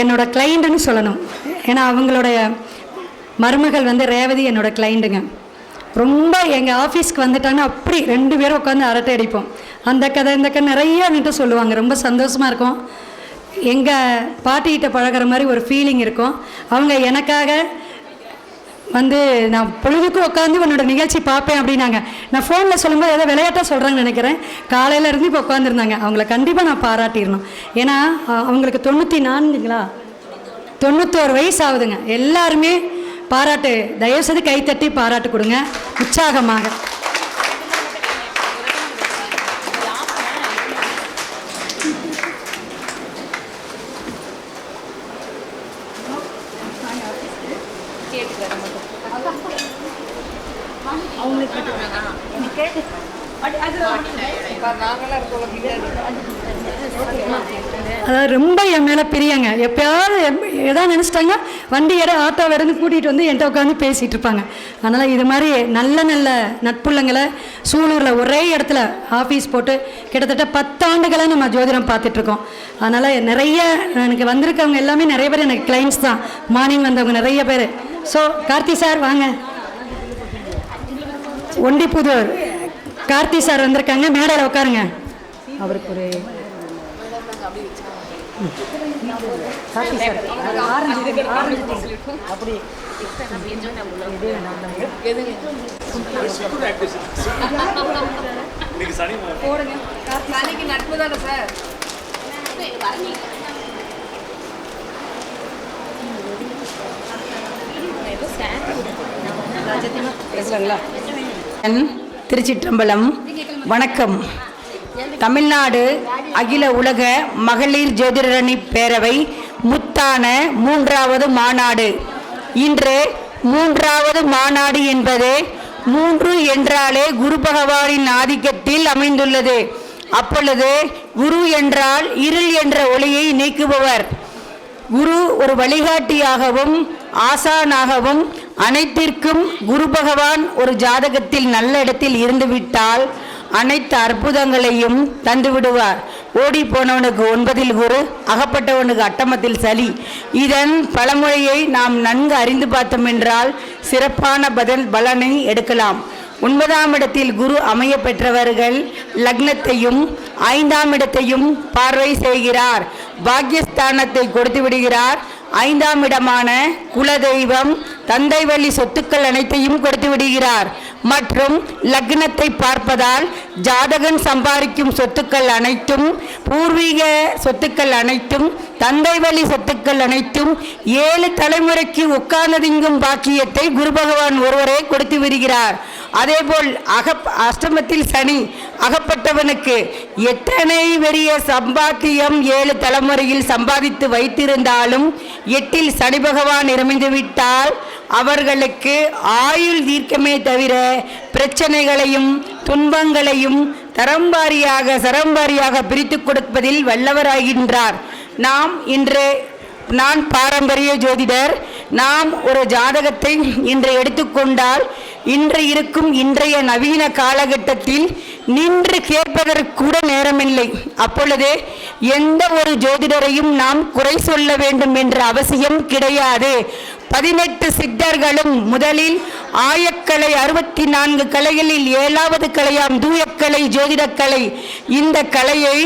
என்னோட கிளைண்ட்டுன்னு சொல்லணும். ஏன்னா அவங்களுடைய மருமகள் வந்து ரேவதி என்னோட கிளைண்ட்டுங்க ரொம்ப எங்கள் ஆஃபீஸ்க்கு வந்துட்டாங்கன்னா அப்படி ரெண்டு பேரும் உட்காந்து அரட்டை அடிப்போம். அந்த கதை இந்த கதை நிறைய நின்று சொல்லுவாங்க. ரொம்ப சந்தோஷமாக இருக்கும். எங்கள் பாட்டிகிட்ட பழகுற மாதிரி ஒரு ஃபீலிங் இருக்கும். அவங்க எனக்காக வந்து நான் பொழுதுக்கும் உட்காந்து உன்னோட நிகழ்ச்சி பார்ப்பேன் அப்படின்னாங்க. நான் ஃபோனில் சொல்லும்போது ஏதோ விளையாட்டாக சொல்கிறாங்கன்னு நினைக்கிறேன். காலையில் இருந்து இப்போ உட்காந்துருந்தாங்க அவங்கள கண்டிப்பாக நான் பாராட்டிடணும். ஏன்னா அவங்களுக்கு தொண்ணூற்றி நான்குங்களா தொண்ணூத்தோரு வயசு ஆகுதுங்க எல்லாருமே பாராட்டு தயவுசெய்து கைத்தட்டி பாராட்டு கொடுங்க. உற்சாகமாக. அதாவது ரொம்ப என் மேலே பிரியங்க. எப்போயாவது எப்- எதாவது நினச்சிட்டாங்க வண்டி எட ஆட்டோ இருந்து கூட்டிகிட்டு வந்து என்கிட்ட உட்காந்து பேசிகிட்டு இருப்பாங்க. அதனால் இது மாதிரி நல்ல நல்ல நட்புள்ளங்களை சூலூரில் ஒரே இடத்துல ஆஃபீஸ் போட்டு கிட்டத்தட்ட பத்தாண்டுகளாக நம்ம ஜோதிடம் பார்த்துட்ருக்கோம் அதனால் நிறைய எனக்கு வந்திருக்கவங்க எல்லாமே நிறைய பேர் எனக்கு கிளைண்ட்ஸ் தான். மார்னிங் வந்தவங்க நிறைய பேர். ஸோ கார்த்தி சார் வாங்க. ஒண்டிப்புதூர் கார்த்தி சார் வந்திருக்காங்க. மேடையில் உட்காருங்க. அவருக்கு ஒரு கார்த்தி சார் ஆரஞ்சு ஆரஞ்சு அப்படி நாளைக்கு நட்பு தானே சார்? திருச்சிற்றம்பலம். வணக்கம். தமிழ்நாடு அகில உலக மகளிர் ஜோதிடரணி பேரவை முத்தான மூன்றாவது மாநாடு. இன்று மூன்றாவது மாநாடு என்பது மூன்று என்றாலே குரு பகவானின் ஆதிக்கத்தில் அமைந்துள்ளது. அப்பொழுது குரு என்றால் இருள் என்ற ஒளியை நீக்குபவர். குரு ஒரு வழிகாட்டியாகவும் ஆசானாகவும் அனைத்திற்கும் குரு பகவான் ஒரு ஜாதகத்தில் நல்ல இடத்தில் இருந்துவிட்டால் அனைத்து அற்புதங்களையும் தந்து விடுவார். ஓடி போனவனுக்கு ஒன்பதில் குரு அகப்பட்டவனுக்கு அட்டமத்தில் சளி. இதன் பழமொழியை நாம் நன்கு அறிந்து பார்த்தோம் என்றால் சிறப்பான பதில் பலனை எடுக்கலாம். ஒன்பதாம் இடத்தில் குரு அமைய பெற்றவர்கள் லக்னத்தையும் ஐந்தாம் இடத்தையும் பார்வை செய்கிறார். பாக்யஸ்தானத்தை கொடுத்து விடுகிறார். ஐந்தாம் இடமான குலதெய்வம் தந்தை வழி சொத்துக்கள் அனைத்தையும் கொடுத்து விடுகிறார். மற்றும் லக்னத்தை பார்ப்பதால் ஜாதகன் சம்பாதிக்கும் சொத்துக்கள் அனைத்தும் பூர்வீக சொத்துக்கள் அனைத்தும் தந்தை வழி சொத்துக்கள் அனைத்தும் ஏழு தலைமுறைக்கு உட்கார்ந்ததிங்கும் பாக்கியத்தை குரு பகவான் ஒருவரே கொடுத்து விடுகிறார். அதேபோல் அகப் அஷ்டமத்தில் சனி அகப்பட்டவனுக்கு எத்தனை பெரிய சம்பாத்தியம் ஏழு தலைமுறையில் சம்பாதித்து வைத்திருந்தாலும் எட்டில் சனி பகவான் விட்டால் அவர்களுக்கு ஆயுள் தீர்க்கமே தவிர பிரச்சனைகளையும் துன்பங்களையும் தரம்பாரியாக சரம்பாரியாக பிரித்து கொடுப்பதில் வல்லவராகின்றார். நாம் இன்று நான் பாரம்பரிய ஜோதிடர் நாம் ஒரு ஜாதகத்தை இன்று எடுத்துக்கொண்டால் இன்று இருக்கும் இன்றைய நவீன காலகட்டத்தில் நின்று கேட்பதற்கு கூட நேரமில்லை. அப்பொழுது எந்த ஒரு ஜோதிடரையும் நாம் குறை சொல்ல வேண்டும் என்ற அவசியம் கிடையாது. பதினெட்டு சித்தர்களும் முதலில் ஆயக்கலை அறுபத்தி நான்கு கலைகளில் ஏழாவது கலையாம் தூயக்கலை ஜோதிடக்கலை. இந்த கலையை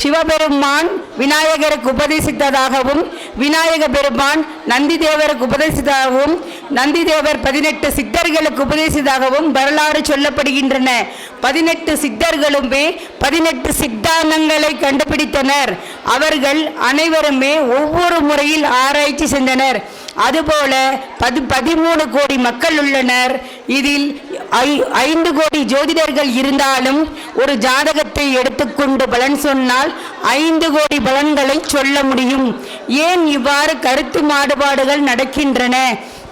சிவபெருமான் விநாயகருக்கு உபதேசித்ததாகவும் விநாயக பெருமான் நந்தி தேவருக்கு உபதேசித்ததாகவும் நந்தி தேவர் பதினெட்டு சித்தர்களுக்கு உபதேசித்ததாகவும் வரலாறு சொல்லப்படுகின்றன. பதினெட்டு சித்தர்களுமே பதினெட்டு சித்தாந்தங்களை கண்டுபிடித்தனர். அவர்கள் அனைவருமே ஒவ்வொரு முறையில் ஆராய்ச்சி செய்தனர் அதுபோல பதி பதிமூணு கோடி மக்கள் உள்ளனர். இதில் ஐ ஐந்து கோடி ஜோதிடர்கள் இருந்தாலும் ஒரு ஜாதகத்தை எடுத்துக்கொண்டு பலன் சொன்னால் ஐந்து கோடி பலன்களை சொல்ல முடியும். ஏன் இவ்வாறு கருத்து மாறுபாடுகள் நடக்கின்றன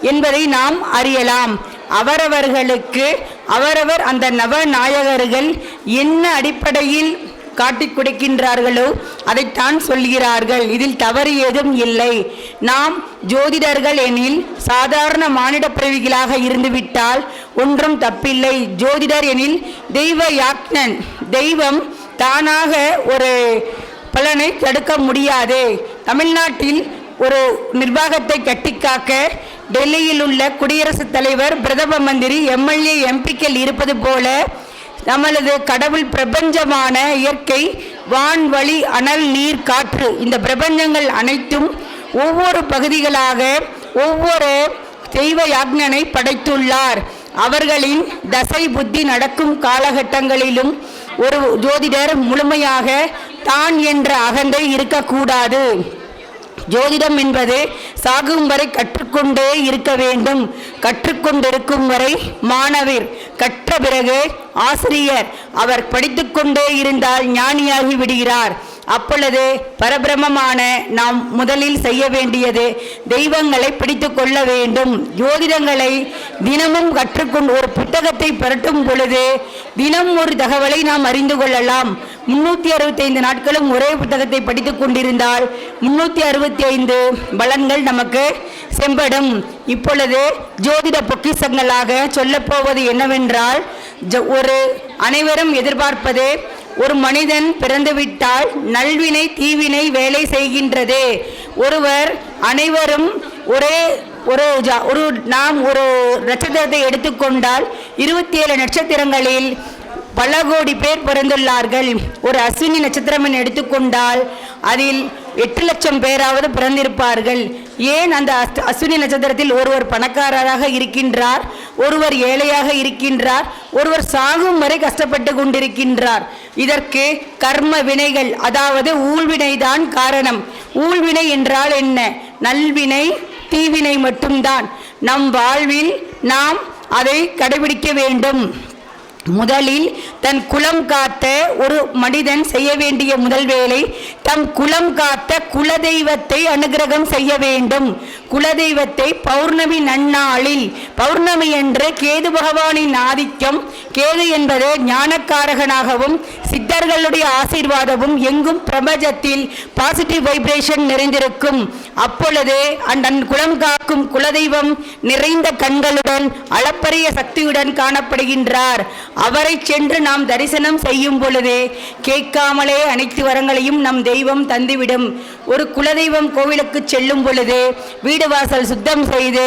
என்பதை நாம் அறியலாம். அவரவர்களுக்கு அவரவர் அந்த நவநாயகர்கள் என்ன அடிப்படையில் காட்டிக் கொடுக்கின்றார்களோ அதைத்தான் சொல்கிறார்கள். இதில் தவறு ஏதும் இல்லை. நாம் ஜோதிடர்கள் எனில் சாதாரண மானிட பிறவிகளாக இருந்துவிட்டால் ஒன்றும் தப்பில்லை. ஜோதிடர் எனில் தெய்வ யாக்னன் தெய்வம் தானாக ஒரு பலனை தடுக்க முடியாது. தமிழ்நாட்டில் ஒரு நிர்வாகத்தை கட்டிக்காக்க டெல்லியில் உள்ள குடியரசுத் தலைவர் பிரதம மந்திரி எம்எல்ஏ எம்பிக்கள் இருப்பது போல நம்மளது கடவுள் பிரபஞ்சமான இயற்கை வான்வழி அனல் நீர் காற்று இந்த பிரபஞ்சங்கள் அனைத்தும் ஒவ்வொரு பகுதிகளாக ஒவ்வொரு தெய்வ யாக்ஞனை படைத்துள்ளார். அவர்களின் தசை புத்தி நடக்கும் காலகட்டங்களிலும் ஒரு ஜோதிடர் முழுமையாக தான் என்ற அகந்தை இருக்கக்கூடாது. ஜோதிடம் என்பது சாகும் வரை கற்றுக்கொண்டே இருக்க வேண்டும். கற்றுக்கொண்டிருக்கும் வரை மாணவர் கற்ற பிறகு ஆசிரியர் அவர் படித்துக்கொண்டே இருந்தால் ஞானியாகி விடுகிறார். அப்பொழுது பரபிரமமான நாம் முதலில் செய்ய வேண்டியது தெய்வங்களை பிடித்து கொள்ள வேண்டும். ஜோதிடங்களை தினமும் கற்றுக்கொண்டு ஒரு புத்தகத்தை புரட்டும் பொழுது தினம் ஒரு தகவலை நாம் அறிந்து கொள்ளலாம். முன்னூற்றி அறுபத்தைந்து நாட்களும் ஒரே புத்தகத்தை படித்துக் கொண்டிருந்தால் முன்னூற்றி அறுபத்தி ஐந்து பலன்கள் நமக்கு செம்படும். இப்பொழுது ஜோதிட பொக்கிசங்களாக சொல்லப்போவது என்னவென்றால் ஜ- ஒரு அனைவரும் எதிர்பார்ப்பது ஒரு மனிதன் பிறந்துவிட்டால் நல்வினை தீவினை வேலை செய்கின்றது. ஒருவர் அனைவரும் ஒரே ஒரு ஜா- ஒரு நாம் ஒரு நட்சத்திரத்தை எடுத்துக்கொண்டால் இருபத்தி ஏழு நட்சத்திரங்களில் பல கோடி பேர் பிறந்துள்ளார்கள். ஒரு அஸ்வினி நட்சத்திரம் எடுத்துக்கொண்டால் அதில் எட்டு லட்சம் பேராவது பிறந்திருப்பார்கள். ஏன் அந்த அஸ்- அஸ்வினி நட்சத்திரத்தில் ஒருவர் பணக்காரராக இருக்கின்றார்? ஒருவர் ஏழையாக இருக்கின்றார்? ஒருவர் சாகும் வரை கஷ்டப்பட்டு கொண்டிருக்கின்றார். இதற்கு கர்ம வினைகள் அதாவது ஊழ்வினைதான் காரணம். ஊழ்வினை என்றால் என்ன? நல்வினை தீவினை மட்டும்தான். நம் வாழ்வில் நாம் அதை கடைபிடிக்க வேண்டும். முதலில் தன் குலம் காத்த ஒரு மனிதன் செய்ய வேண்டிய முதல் வேலை தம் குலம் காத்த குலதெய்வத்தை அனுகிரகம் செய்ய வேண்டும். குலதெய்வத்தை பௌர்ணமி நன்னாளில் பௌர்ணமி என்று கேது பகவானின் ஆதிக்கம் கேது என்பது ஞானக்காரகனாகவும் சித்தர்களுடைய ஆசீர்வாதமும் எங்கும் பிரபஞ்சத்தில் பாசிட்டிவ் வைப்ரேஷன் நிறைந்திருக்கும். அப்பொழுது அந்த குலம் காக்கும் குலதெய்வம் நிறைந்த கண்களுடன் அளப்பரிய சக்தியுடன் காணப்படுகின்றார். அவரை சென்று நாம் தரிசனம் செய்யும் பொழுது கேட்காமலே அனைத்து வரங்களையும் நம் தெய்வம் தந்துவிடும். ஒரு குலதெய்வம் கோவிலுக்கு செல்லும் பொழுது வீடு வாசல் சுத்தம் செய்து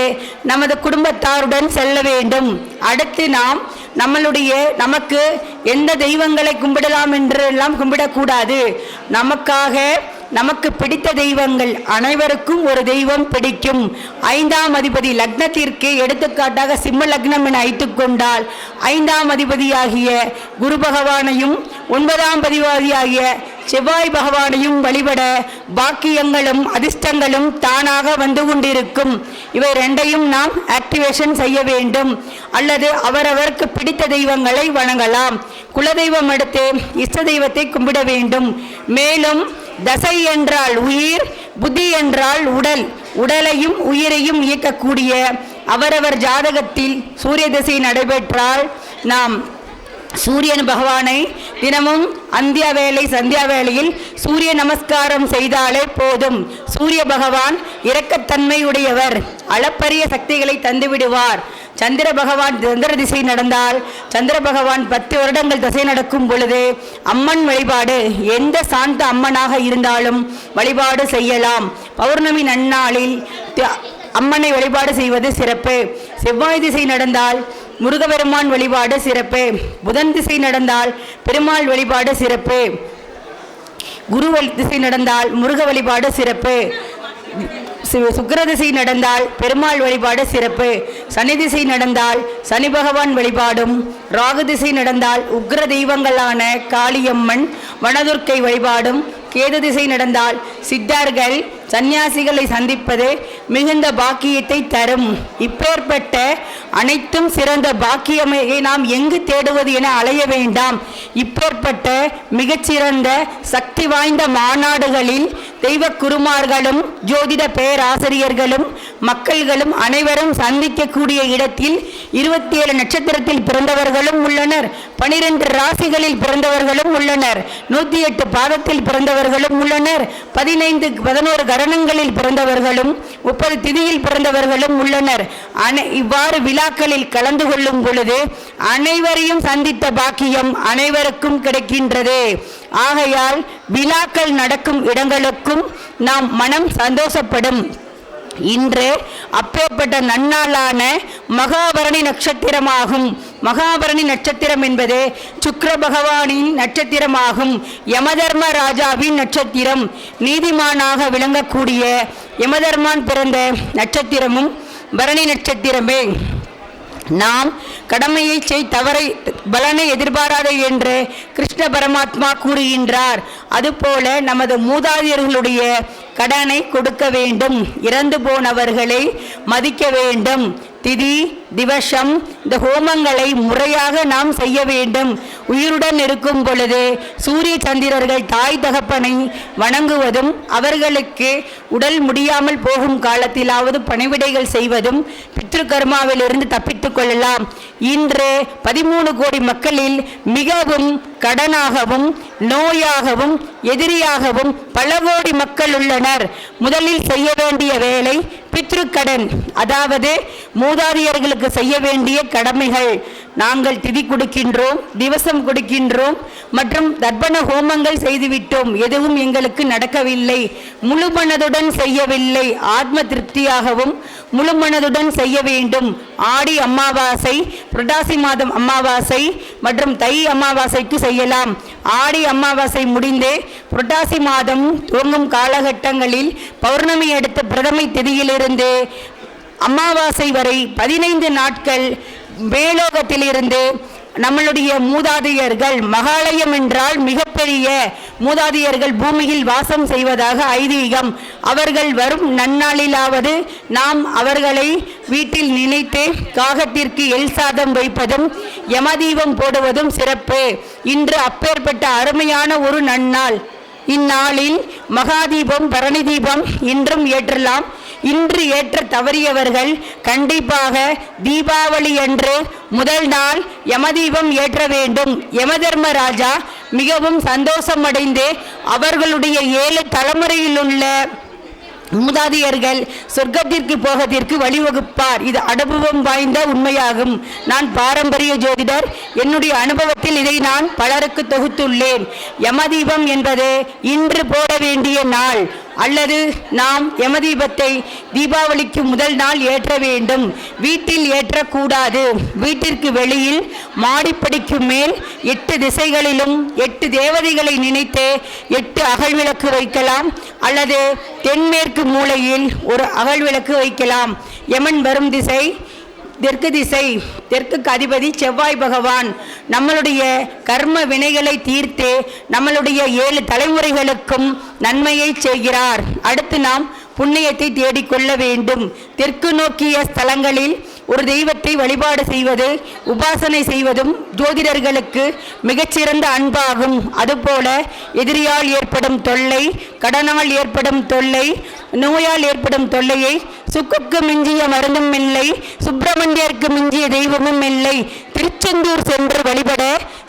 நமது குடும்பத்தாருடன் செல்ல வேண்டும். அடுத்து நாம் நம்மளுடைய நமக்கு எந்த தெய்வங்களை கும்பிடலாம் என்றெல்லாம் கும்பிடக்கூடாது. நமக்காக நமக்கு பிடித்த தெய்வங்கள் அனைவருக்கும் ஒரு தெய்வம் பிடிக்கும். ஐந்தாம் அதிபதி லக்னத்திற்கு எடுத்துக்காட்டாக சிம்ம லக்னம் என அழைத்துக்கொண்டால் ஐந்தாம் அதிபதியாகிய குரு பகவானையும் ஒன்பதாம் பதிவாதியாகிய செவ்வாய் பகவானையும் வழிபட பாக்கியங்களும் அதிர்ஷ்டங்களும் தானாக வந்து கொண்டிருக்கும். இவை ரெண்டையும் நாம் ஆக்டிவேஷன் செய்ய வேண்டும். அல்லது அவரவருக்கு பிடித்த தெய்வங்களை வணங்கலாம். குலதெய்வம் அடுத்து இஷ்ட தெய்வத்தை கும்பிட வேண்டும். மேலும் தசை என்றால் உயிர் புத்தி என்றால் உடல். உடலையும் உயிரையும் இயக்கக்கூடிய அவரவர் ஜாதகத்தில் சூரிய திசை நடைபெற்றால் நாம் சூரியன் பகவானை தினமும் அந்தியா வேளை சந்தியா வேளையில் சூரிய நமஸ்காரம் செய்தாலே போதும். சூரிய பகவான் இரக்கத்தன்மையுடையவர் அளப்பரிய சக்திகளை தந்துவிடுவார். சந்திர பகவான் சந்திர திசை நடந்தால் சந்திர பகவான் பத்து வருடங்கள் திசை நடக்கும் பொழுது அம்மன் வழிபாடு எந்த சாந்த அம்மனாக இருந்தாலும் வழிபாடு செய்யலாம். பௌர்ணமி நன்னாளில் அம்மனை வழிபாடு செய்வது சிறப்பு. செவ்வாய் திசை நடந்தால் முருகபெருமான் வழிபாடு சிறப்பு. புதன் திசை நடந்தால் பெருமாள் வழிபாடு சிறப்பு. குரு திசை நடந்தால் முருக வழிபாடு சிறப்பு. சுக்கரதிசை நடந்தால் பெருமாள் வழிபாடு சிறப்பு. சனி திசை நடந்தால் சனி பகவான் வழிபாடும். ராகு திசை நடந்தால் உக்ர தெய்வங்களான காளியம்மன் வனதுர்க்கை வழிபாடும். கேது திசை நடந்தால் சித்தார்கள் சந்நியாசிகளை சந்திப்பது மிகுந்த பாக்கியத்தை தரும். இப்பேற்பட்ட அனைத்தும் சிறந்த பாக்கியமையை நாம் எங்கு தேடுவது என அலைய வேண்டாம். இப்பேற்பட்ட மிகச்சிறந்த சக்தி வாய்ந்த மாநாடுகளில் தெய்வ குருமார்களும் ஜோதிட பேராசிரியர்களும் மக்கள்களும் அனைவரும் சந்திக்கக்கூடிய இடத்தில் இருபத்தி ஏழு நட்சத்திரத்தில் பிறந்தவர்களும் உள்ளனர். பனிரெண்டு ராசிகளில் பிறந்தவர்களும் உள்ளனர். நூற்றி எட்டு பாதத்தில் பிறந்தவர்களும் உள்ளனர். பதினைந்து பதினோரு கரணங்களில் பிறந்தவர்களும் முப்பது திதியில் பிறந்தவர்களும் உள்ளனர். அனை இவ்வாறு விழா விழாக்களில் கலந்து கொள்ளும் பொழுது அனைவரையும் சந்தித்த பாக்கியம் அனைவருக்கும் கிடைக்கின்றது. ஆகையால் விழாக்கள் நடக்கும் இடங்களுக்கும் நாம் மனம் சந்தோஷப்படும். இன்று அப்பேற்பட்ட நன்னாளான மகாபரணி நட்சத்திரமாகும். மகாபரணி நட்சத்திரம் என்பது சுக்கர பகவானின் நட்சத்திரமாகும். யமதர்ம ராஜாவின் நட்சத்திரம். நீதிமானாக விளங்கக்கூடிய யமதர்மான் பிறந்த நட்சத்திரமும் பரணி நட்சத்திரமே. நாம் கடமையை செய் தவறை பலனை எதிர்பாராத என்று கிருஷ்ண பரமாத்மா கூறுகின்றார். அதுபோல நமது மூதாதையர்களுடைய கடனை கொடுக்க வேண்டும். இறந்து போனவர்களை மதிக்க வேண்டும். திதி திவசம் இந்த ஹோமங்களை முறையாக நாம் செய்ய வேண்டும். உயிருடன் இருக்கும் பொழுது சூரிய சந்திரர்கள் தாய் தகப்பனை வணங்குவதும் அவர்களுக்கு உடல் முடியாமல் போகும் காலத்திலாவது பணிவிடைகள் செய்வதும் பித்ருகர்மாவிலிருந்து தப்பித்துக் கொள்ளலாம். இன்று பதிமூணு கோடி மக்களில் மிகவும் கடனாகவும் நோயாகவும் எதிரியாகவும் பல கோடி மக்கள் உள்ளனர். முதலில் செய்ய வேண்டிய வேலை பித்ருக்கடன் அதாவது மூதாதையர்களுக்கு செய்ய வேண்டிய கடமைகள். நாங்கள் திதி கொடுக்கின்றோம் திவசம் கொடுக்கின்றோம் மற்றும் தர்ப்பண ஹோமங்கள் செய்துவிட்டோம். எதுவும் எங்களுக்கு நடக்கவில்லை. முழு மனதுடன் செய்யவில்லை. ஆத்ம திருப்தியாகவும் முழு மனதுடன் செய்ய வேண்டும். ஆடி அமாவாசை புரட்டாசி மாதம் அமாவாசை மற்றும் தை அமாவாசைக்கு செய்யலாம். ஆடி அமாவாசை முடிந்து புரட்டாசி மாதம் துவங்கும் காலகட்டங்களில் பௌர்ணமி அடுத்த பிரதமை திதியிலிருந்து அமாவாசை வரை பதினைந்து நாட்கள் மேலோகத்திலிருந்து நம்மளுடைய மூதாதையர்கள் மகாலயம் என்றால் மிகப்பெரிய மூதாதையர்கள் பூமியில் வாசம் செய்வதாக ஐதீகம். அவர்கள் வரும் நன்னாளிலாவது நாம் அவர்களை வீட்டில் நினைத்து காகத்திற்கு எல் சாதம் வைப்பதும் யமதீபம் போடுவதும் சிறப்பு. இன்று அப்பேற்பட்ட அருமையான ஒரு நன்னாள். இந்நாளில் மகாதீபம் பரணி தீபம் இன்றும் ஏற்றலாம். இன்று ஏற்ற தவறியவர்கள் கண்டிப்பாக தீபாவளி அன்று முதல் நாள் யமதீபம் ஏற்ற வேண்டும். யமதர்மராஜா மிகவும் சந்தோஷமடைந்து அவர்களுடைய ஏழு தலைமுறையில் உள்ள மூதாதையர்கள் சொர்க்கத்திற்கு போகத்திற்கு வழிவகுப்பார். இது அனுபவம் வாய்ந்த உண்மையாகும். நான் பாரம்பரிய ஜோதிடர். என்னுடைய அனுபவத்தில் இதை நான் பலருக்கு தொகுத்துள்ளேன். யமதீபம் என்பது இன்று போட வேண்டிய நாள். அல்லது நாம் யமதீபத்தை தீபாவளிக்கு முதல் நாள் ஏற்ற வேண்டும். வீட்டில் ஏற்றக்கூடாது. வீட்டிற்கு வெளியில் மாடிப்படிக்கு மேல் எட்டு திசைகளிலும் எட்டு தேவதைகளை நினைத்து எட்டு அகல் விளக்கு வைக்கலாம். அல்லது தென்மேற்கு மூலையில் ஒரு அகல் விளக்கு வைக்கலாம். யமன் வரும் திசை தெற்கு திசை தெற்குக்கு அதிபதி செவ்வாய் பகவான். நம்மளுடைய கர்ம வினைகளை தீர்த்து நம்மளுடைய ஏழு தலைமுறைகளுக்கும் நன்மையை செய்கிறார். அடுத்து நாம் புண்ணியத்தை தேடிக்கொள்ள வேண்டும். தெற்கு நோக்கிய ஸ்தலங்களில் ஒரு தெய்வத்தை வழிபாடு செய்வது உபாசனை செய்வதும் ஜோதிடர்களுக்கு மிகச்சிறந்த அன்பாகும். அதுபோல எதிரியால் ஏற்படும் தொல்லை கடனால் ஏற்படும் தொல்லை நோயால் ஏற்படும் தொல்லையை சுக்குக்கு மிஞ்சிய மருந்தும் இல்லை சுப்பிரமணியருக்கு மிஞ்சிய தெய்வமும் இல்லை. திருச்செந்தூர் சென்று வழிபட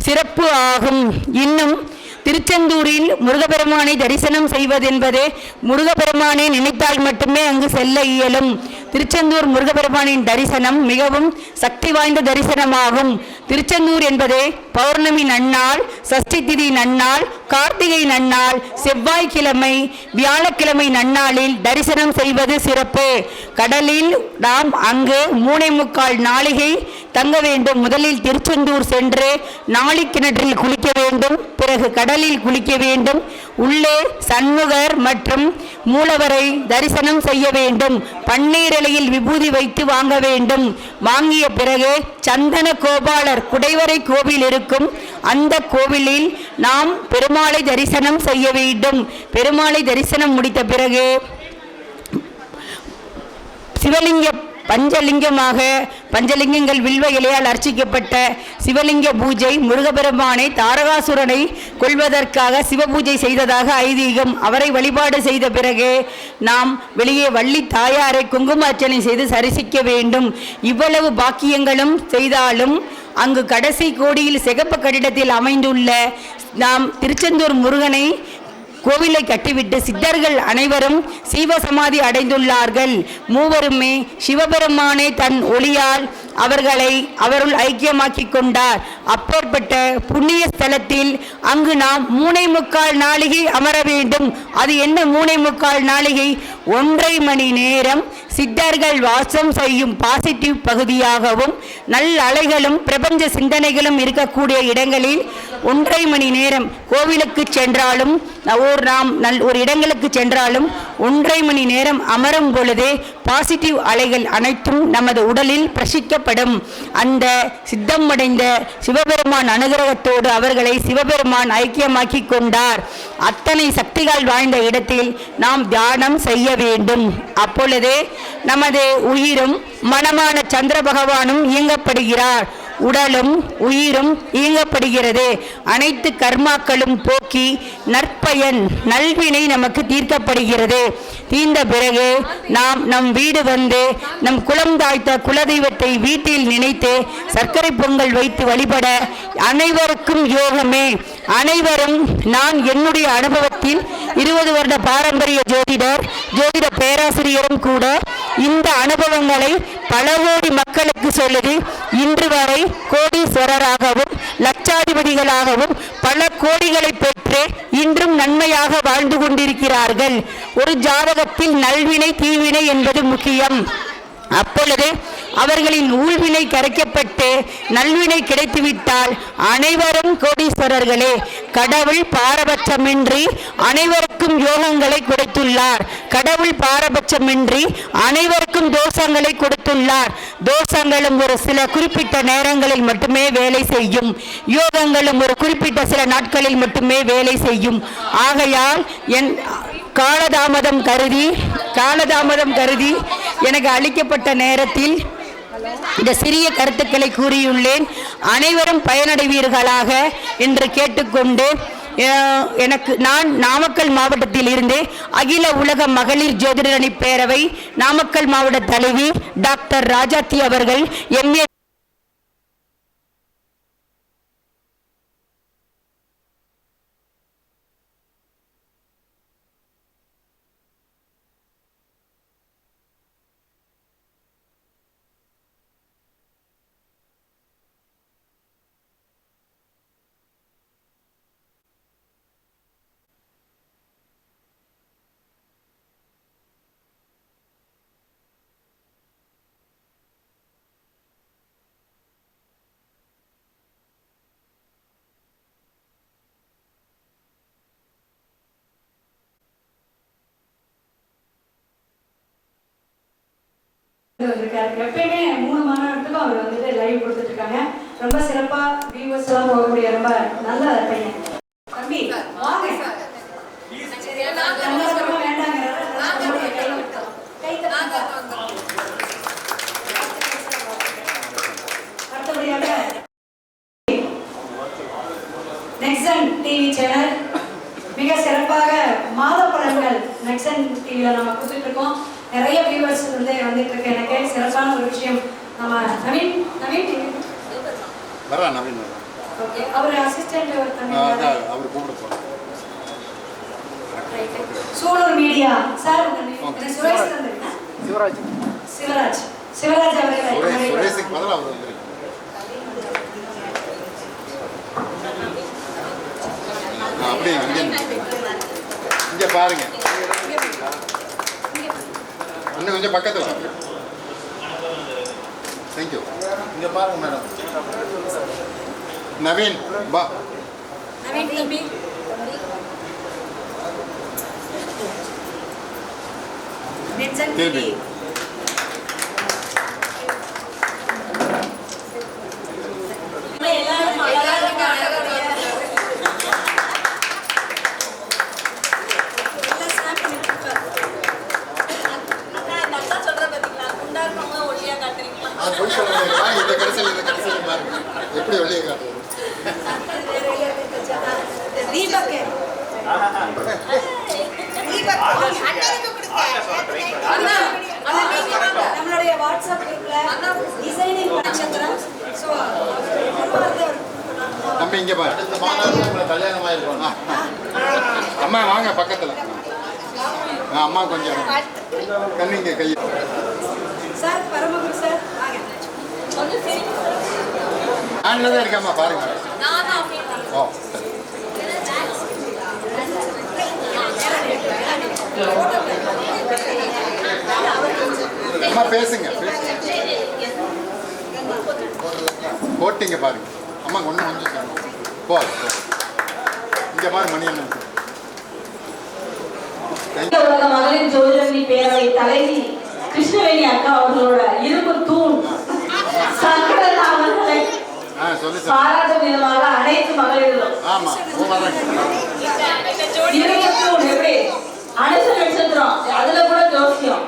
சிறப்பு ஆகும். இன்னும் திருச்செந்தூரில் முருகப்பெருமானை தரிசனம் செய்வதென்பது முருகப்பெருமானை நினைத்தால் மட்டுமே அங்கு செல்ல இயலும். திருச்செந்தூர் முருகப்பெருமானின் தரிசனம் மிகவும் சக்தி வாய்ந்த தரிசனமாகும். திருச்செந்தூர் என்பது பௌர்ணமி நன்னாள் சஷ்டி திதி நன்னாள் கார்த்திகை நன்னாள் செவ்வாய்க்கிழமை வியாழக்கிழமை நன்னாளில் தரிசனம் செய்வது சிறப்பு. கடலில் நாம் அங்கு மூனை முக்கால் நாளிகை தங்க வேண்டும். முதலில் திருச்செந்தூர் சென்று நாளிக்கிணற்றில் குளிக்க வேண்டும். பிறகு கடலில் குளிக்க வேண்டும். உள்ளே சண்முகர் மற்றும் மூலவரை தரிசனம் செய்ய வேண்டும். பன்னீர் இலையில் விபூதி வைத்து வாங்க வேண்டும். வாங்கிய பிறகு சந்தன கோபாலர் குடைவரை கோவில் இருக்கும். அந்த கோவிலில் நாம் பெருமாளை தரிசனம் செய்ய வேண்டும். பெருமாளை தரிசனம் முடித்த பிறகு சிவலிங்க பஞ்சலிங்கமாக பஞ்சலிங்கங்கள் வில்வ இலையால் அர்ச்சிக்கப்பட்ட சிவலிங்க பூஜை முருகபெருமானை தாரகாசுரனை கொள்வதற்காக சிவபூஜை செய்ததாக ஐதீகம் அவரை வழிபாடு செய்த பிறகு நாம் வெளியே வள்ளி தாயாரை குங்குமார்ச்சனை செய்து சரிசிக்க வேண்டும். இவ்வளவு பாக்கியங்களும் செய்தாலும் அங்கு கடைசி கோடியில் சிகப்பு கட்டிடத்தில் அமைந்துள்ள நாம் திருச்செந்தூர் முருகனை கோவிலை கட்டிவிட்டு சித்தர்கள் அனைவரும் சீவசமாதி அடைந்துள்ளார்கள். மூவருமே சிவபெருமானை தன் ஒளியால் அவர்களை அவருள் ஐக்கியமாக்கிக் கொண்டார். அப்பேற்பட்ட புண்ணிய ஸ்தலத்தில் அங்கு நாம் மூனை முக்கால் நாளிகை அமர வேண்டும். அது என்ன மூனை முக்கால் நாளிகை? ஒன்றரை மணி நேரம் சித்தர்கள் வாசம் செய்யும் பாசிட்டிவ் பகுதியாகவும் நல் அலைகளும் பிரபஞ்ச சிந்தனைகளும் இருக்கக்கூடிய இடங்களில் ஒன்றரை மணி நேரம் கோவிலுக்கு சென்றாலும் ஒரு நாம் நல் ஒரு இடங்களுக்கு சென்றாலும் ஒன்றரை மணி நேரம் அமரும் பொழுதே பாசிட்டிவ் அலைகள் அனைத்தும் நமது உடலில் பிரசிக்கப்படும். அந்த சித்தமடைந்த சிவபெருமான் அனுகிரகத்தோடு அவர்களை சிவபெருமான் ஐக்கியமாக்கி கொண்டார். அத்தனை சக்திகள் வாய்ந்த இடத்தில் நாம் தியானம் செய்ய வேண்டும். அப்பொழுதே நமது உயிரும் மனமான சந்திர பகவானும் இயங்கப்படுகிறார். உடலும் உயிரும் இயங்கப்படுகிறது. அனைத்து கர்மாக்களும் போக்கி நற்பயன் நல்வினை நமக்கு தீர்க்கப்படுகிறது. தீர்ந்த பிறகு நாம் நம் வீடு வந்து நம் குலம் தாய்த்த குலதெய்வத்தை வீட்டில் நினைத்து சர்க்கரை பொங்கல் வைத்து வழிபட அனைவருக்கும் யோகமே. அனைவரும் நான் என்னுடைய அனுபவத்தில் இருபது வருட பாரம்பரிய ஜோதிடர் ஜோதிட பேராசிரியரும் கூட இந்த அனுபவங்களை பல கோடி மக்களுக்கு சொல்லுது. இன்று வரை கோடீஸ்வரராகவும் லட்சாதிபதிகளாகவும் பல கோடிகளை பெற்று இன்றும் நன்மையாக வாழ்ந்து கொண்டிருக்கிறார்கள். ஒரு ஜாதகத்தில் நல்வினை தீவினை என்பது முக்கியம். அப்பொழுது அவர்களின் ஊழ்வினை கரைக்கப்பட்டு நல்வினை கிடைத்துவிட்டால் அனைவரும் கோடீஸ்வரர்களே கடவுள் பாரபட்சமின்றி அனைவருக்கும் யோகங்களை கொடுத்துள்ளார். கடவுள் பாரபட்சமின்றி அனைவருக்கும் தோஷங்களை கொடுத்துள்ளார். தோஷங்களும் ஒரு சில குறிப்பிட்ட நேரங்களில் மட்டுமே வேலை செய்யும். யோகங்களும் ஒரு குறிப்பிட்ட சில நாட்களில் மட்டுமே வேலை செய்யும். ஆகையால் என் காலதாமதம் கருதி காலதாமதம் கருதி எனக்கு அளிக்கப்பட்ட நேரத்தில் இந்த சிறிய கருத்துக்களை கூறியுள்ளேன். அனைவரும் பயனடைவீர்களாக என்று கேட்டுக்கொண்டு எனக்கு நான் நாமக்கல் மாவட்டத்தில் இருந்து அகில உலக மகளிர் ஜோதிடரணி பேரவை நாமக்கல் மாவட்ட தலைவி டாக்டர் ராஜாத்தி அவர்கள் எம்ஏ வந்திருக்காரு எப்பயுமே மூணு மாநாட்டுக்கும் அவர் வந்துட்டு லைவ் கொடுத்துட்டு இருக்காங்க ரொம்ப சிறப்பா வியூவர்ஸ் எல்லாம் போகக்கூடிய ரொம்ப நல்ல பையன். தம்பி வாங்க. அடுத்தபடியாக நெக்ஸன் டிவி சேனல் மிக சிறப்பாக மாத பலன்கள் நெக்ஸன் டிவியில் நம்ம கொடுத்துட்டு இருக்கோம் நிறைய வியூவர்ஸ் வந்து வந்துட்டு இருக்கு எனக்கு சிறப்பான ஒரு விஷயம். நம்ம நவீன் நவீன் வரா நவீன் ஓகே அவர் அசிஸ்டன்ட் அவர் கூப்பிட போகிறேன் சூலூர் மீடியா சார் உங்க சுரேஷ் தந்திருக்கா சிவராஜ். சிவராஜ். சிவராஜ் அவர்கள் சுரேஷ் சுரேஷுக்கு பதிலாக அவர் வந்துருக்கு ஆ, அப்படியே இங்கே பாருங்க. இன்னும் கொஞ்சம் பக்கத்தில் வாங்க தேங்க்யூ இங்கே பாருங்க மேடம் நவீன் பா நவீன் தம்பி நெக்ஸன் திரும்பி. டிவி அதான் அந்த அக்கா சொல்ற பாத்தீங்களா குண்டா இருக்கவங்க ஒல்லியா நான் போய் சொல்ல முடியாது இந்த கடைசியில் இந்த கடைசியில் பாருங்க எப்படி வெளியே காட்டுறது தீபக்கு தீபக் அண்ணனுக்கு கொடுங்க அண்ணா அண்ணா நீங்க வாங்க நம்மளுடைய வாட்ஸ்அப் குரூப்ல டிசைனிங் நட்சத்திரம் ஸோ தம்பி இங்கே பாரு அடுத்த மாதம் கல்யாணம் ஆயிருக்கோம் அம்மா வாங்க பக்கத்தில் ஆ அம்மா கொஞ்சம் கண்ணிங்க கை. சார் பரமகுரு சார் ஹேண்டில் தான் இருக்காம்மா பாருங்க. ஓ சரி அம்மா பேசுங்க. போட்டிங்க பாருங்க. அம்மா ஒன்று கொஞ்சம். போ. இங்க பாரு மணி இந்த உலக மகளிர் ஜோதிடமணி பேரவை தலைவி கிருஷ்ணவேணி அக்கா அவர்களோட இரும்பு தூண் சங்கரன் அவர்களை பாராட்டும் விதமாக அனைத்து மகளிர்களும் இரும்பு தூண் எப்படி அனுச நட்சத்திரம் அதுல கூட ஜோசியம்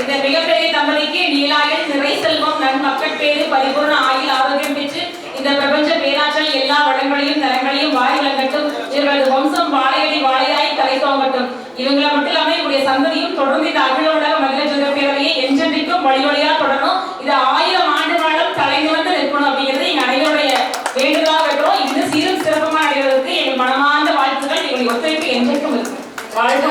இந்த மிகப்பெரிய தம்பதிக்கு நீலாயுள் நிறை செல்வம் நன் மக்கள் பேரு பரிபூர்ண ஆயுள் ஆரோக்கியம் பெற்று இந்த பிரபஞ்ச பேராற்றல் எல்லா வளங்களையும் தரங்களையும் வாரி வழங்கட்டும். இவர்களது வம்சம் வாழையடி வாழையாய் தலை தோங்கட்டும் இவங்களை மட்டும் இல்லாம இவருடைய சந்ததியும் தொடர்ந்து இந்த அகில உலக மகளிர் ஜோதிட பேரவையை என்றென்றைக்கும் வழி வழியா தொடரும் இது ஆயிரம் ஆண்டு காலம் தலை நிமிர்ந்து நிற்கணும் அப்படிங்கிறது எங்க அனைவருடைய வேண்டுதலாக வைக்கிறோம் இது சீரும் சிறப்பமா அடைவதற்கு எங்கள் மனமார்ந்த வாழ்த்துக்கள். எங்களுடைய ஒத்துழைப்பு என்றைக்கும் இருக்கும். வாழ்க